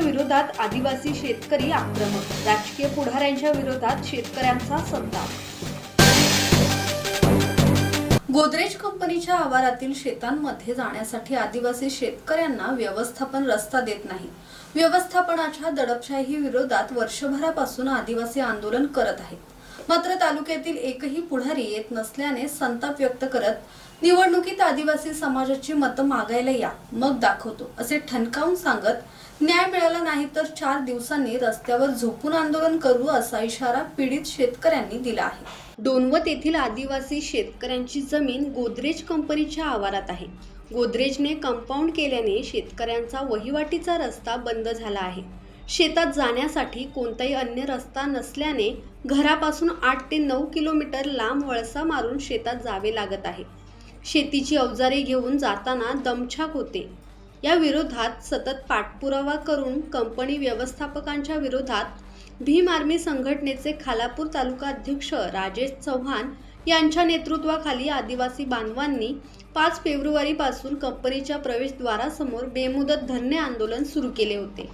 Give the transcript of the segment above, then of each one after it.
विरोधात आदिवासी शेतकरी आक्रमक. राजकीय पुढाऱ्यांच्या विरोधात शेतकऱ्यांचा संताप गोदरेज कंपनीच्या आवारातील शेतांमध्ये जाण्यासाठी आदिवासी शेतकऱ्यांना व्यवस्थापन रस्ता देत नाही. व्यवस्थापनाच्या दडपशाही विरोधात वर्षभरापासून आदिवासी आंदोलन करत आहेत. मात्र तालुक्यातील एकही पुढारी येत नसल्याने संताप व्यक्त करत निवडणुकीत आदिवासी समाजाची मतं मागायला या मग दाखवतो असे ठणकावून सांगत न्याय मिळाला नाही तर चार दिवसांनी रस्त्यावर झोपून आंदोलन करू असा इशारा पीडित शेतकऱ्यांनी दिला आहे. डोनवत येथील आदिवासी शेतकऱ्यांची जमीन गोदरेज कंपनीच्या आवारात आहे. गोदरेजने कंपाऊंड केल्याने शेतकऱ्यांचा वहिवाटीचा रस्ता बंद झाला आहे. शेतात जाण्यासाठी कोणताही अन्य रस्ता नसल्याने घरापासून आठ ते नऊ किलोमीटर लांब वळसा मारून शेतात जावे लागत आहे. शेतीची अवजारे घेऊन जाताना दमछाक होते. या विरोधात सतत पाठपुरावा करून कंपनी व्यवस्थापकांच्या विरोधात भीम आर्मी संघटनेचे खालापूर तालुका अध्यक्ष राजेश चव्हाण यांच्या नेतृत्वाखाली आदिवासी बांधवांनी पाच फेब्रुवारीपासून कंपनीच्या प्रवेशद्वारासमोर बेमुदत धरणे आंदोलन सुरू केले होते.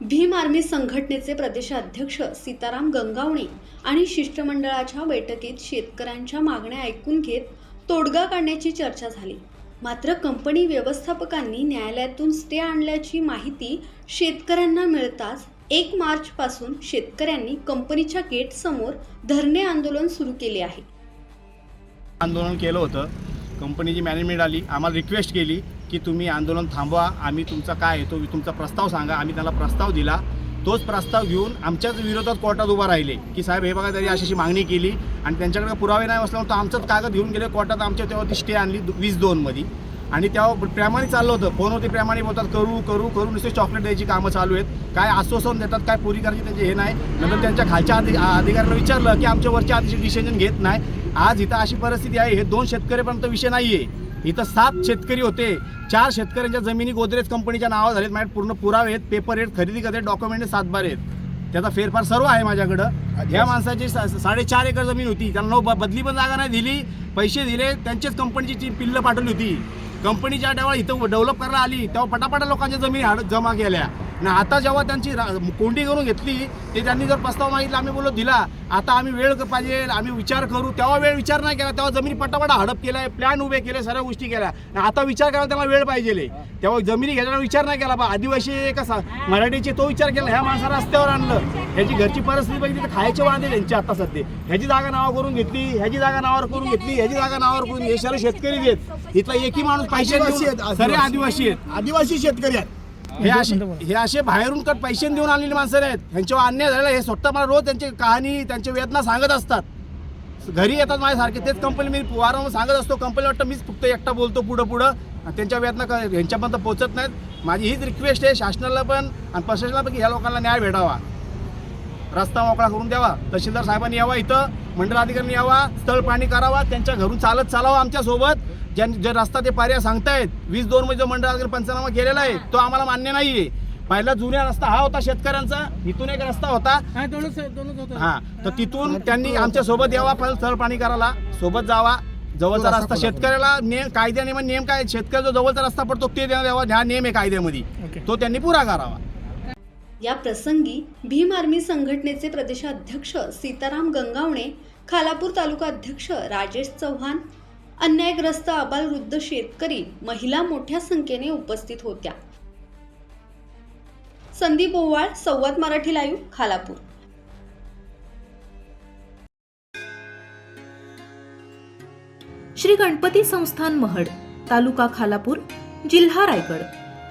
भीम आर्मी संघटनेचे प्रदेशाध्यक्ष सीताराम गंगावणे आणि शिष्टमंडळाच्या बैठकीत शेतकऱ्यांच्या मागण्या ऐकून घेत तोडगा काढण्याची चर्चा झाली. मात्र कंपनी व्यवस्थापकांनी न्यायालयातून स्टे आणल्याची माहिती शेतकऱ्यांना मिळताच एक मार्चपासून शेतकऱ्यांनी कंपनीच्या गेटसमोर धरणे आंदोलन सुरू केले आहे. आंदोलन केलं होतं. कंपनीची मॅनेजमेंट आली. आम्हाला रिक्वेस्ट केली की तुम्ही आंदोलन थांबवा. आम्ही तुमचा काय आहे तो तुमचा प्रस्ताव सांगा. आम्ही त्याला प्रस्ताव दिला. तोच प्रस्ताव घेऊन आमच्याच विरोधात कोर्टात उभा राहिले. की साहेब हे बघा त्यांनी अशी अशी मागणी केली आणि त्यांच्याकडे पुरावे नाही असल्यामुळे तो आमचंच कागद घेऊन गेले. कोर्टात आमच्या तेव्हा ती स्टे आणली वीस दोनमध्ये आणि तेव्हा प्रेमाने चाललं होतं. फोनवरती प्रेमाने बोलतात करू करू करू. नुसते चॉकलेट द्यायची कामं चालू आहेत. काय आश्वासन देतात काय पुरी करायची त्यांचे हे नाही. नंतर त्यांच्या खालच्या अधि अधिकाऱ्यांना विचारलं की आमच्या वरच्या आधीचे डिसिजन घेत नाही. आज इथं अशी परिस्थिती आहे हे दोन शेतकऱ्यापर्यंत विषय नाही आहे इथं सात शेतकरी होते. चार शेतकऱ्यांच्या जमिनी गोदरेज कंपनीच्या नावावर झालेत. माझ्याकडे पूर्ण पुरावे आहेत पेपर आहेत खरेदी करते डॉक्युमेंट सातबार आहेत. त्याचा फेरफार सर्व आहे माझ्याकडं. ह्या माणसाची सा- साडेचार एकर जमीन होती. त्यांना बदली पण जागा नाही दिली. पैसे दिले त्यांचेच कंपनीची पिल्लं पाठवली होती. कंपनी ज्या तेव्हा इथं डेव्हलप करायला आली. तेव्हा पटापटा लोकांच्या जमिनी हाड जमा केल्या. आणि आता जेव्हा त्यांची कोंडी करून घेतली ते त्यांनी जर प्रस्ताव मागितला आम्ही बोललो दिला आता आम्ही वेळ पाहिजे आम्ही विचार करू. तेव्हा वेळ विचार नाही केला तेव्हा जमिनी पटापटा हडप केलाय प्लॅन उभे केले सर्व गोष्टी केल्या. आणि आता विचार करायला त्याला वेळ पाहिजे तेव्हा जमिनी घेताना विचार नाही केला बा आदिवासी कसा मराठीचे तो विचार केला ह्या माणसाला रस्त्यावर आणलं. ह्याची घरची परिस्थिती बघितली तर खायचे वांदे त्यांची आता सध्या. ह्याची जागा नावावर करून घेतली ह्याची जागा नावावर करून घेतली ह्याची जागा नावावर करून हे सर्व शेतकरी आहेत. इथला एकही माणूस पैसे आहेत, आदिवासी आहेत. आदिवासी शेतकरी आहेत. हे असे हे असे बाहेरून कट पैसे देऊन आलेली माणसं आहेत. ह्यांच्यावर अन्याय झालेला. हे स्वतः मला रोज त्यांची कहाणी त्यांची वेदना सांगत असतात. घरी येतात माझ्यासारखे तेच कंपनी मी वारंवार सांगत असतो. कंपनी वाटतं मीच फक्त एकटा बोलतो पुढं पुढं. आणि त्यांच्या वेदना ह्यांच्यापर्यंत पोहोचत नाहीत. माझी हीच रिक्वेस्ट आहे शासनाला पण आणि प्रशासनाला पण की ह्या लोकांना न्याय भेटावा. रस्ता मोकळा करून द्यावा. तहसीलदार साहेबांनी यावा इथं. मंडळ अधिकाऱ्यांनी यावा. स्थळ पाणी करावा त्यांच्या घरून चालत चालावं आमच्यासोबत ज्या जे रस्ता ते पर्याय सांगतायत. वीस दोन मध्ये जो मंडळ अधिकारी पंचनामा केलेला आहे तो आम्हाला मान्य नाहीये. पहिला जुन्या रस्ता हा होता शेतकऱ्यांचा. इथून एक रस्ता होता. हा तर तिथून त्यांनी आमच्यासोबत यावा पण स्थळ पाणी करायला. सोबत जावा. जवळचा रस्ता शेतकऱ्याला नेम कायद्या नियम नेम काय शेतकऱ्याचा जो जवळचा रस्ता पडतो ते देण्यात यावा. हा नेम आहे कायद्यामध्ये. तो त्यांनी पुरा करावा या प्रसंगी भीम आर्मी संघटनेचे प्रदेशाध्यक्ष सीताराम गंगावणे खालापूर तालुका अध्यक्ष राजेश चव्हाण अन्यायग्रस्त आबालवृद्ध शेतकरी महिला मोठ्या संख्येने उपस्थित होत्या. संदीप ओवाळ संवाद मराठी लाईव्ह खालापूर. श्री गणपती संस्थान महड तालुका खालापूर जिल्हा रायगड.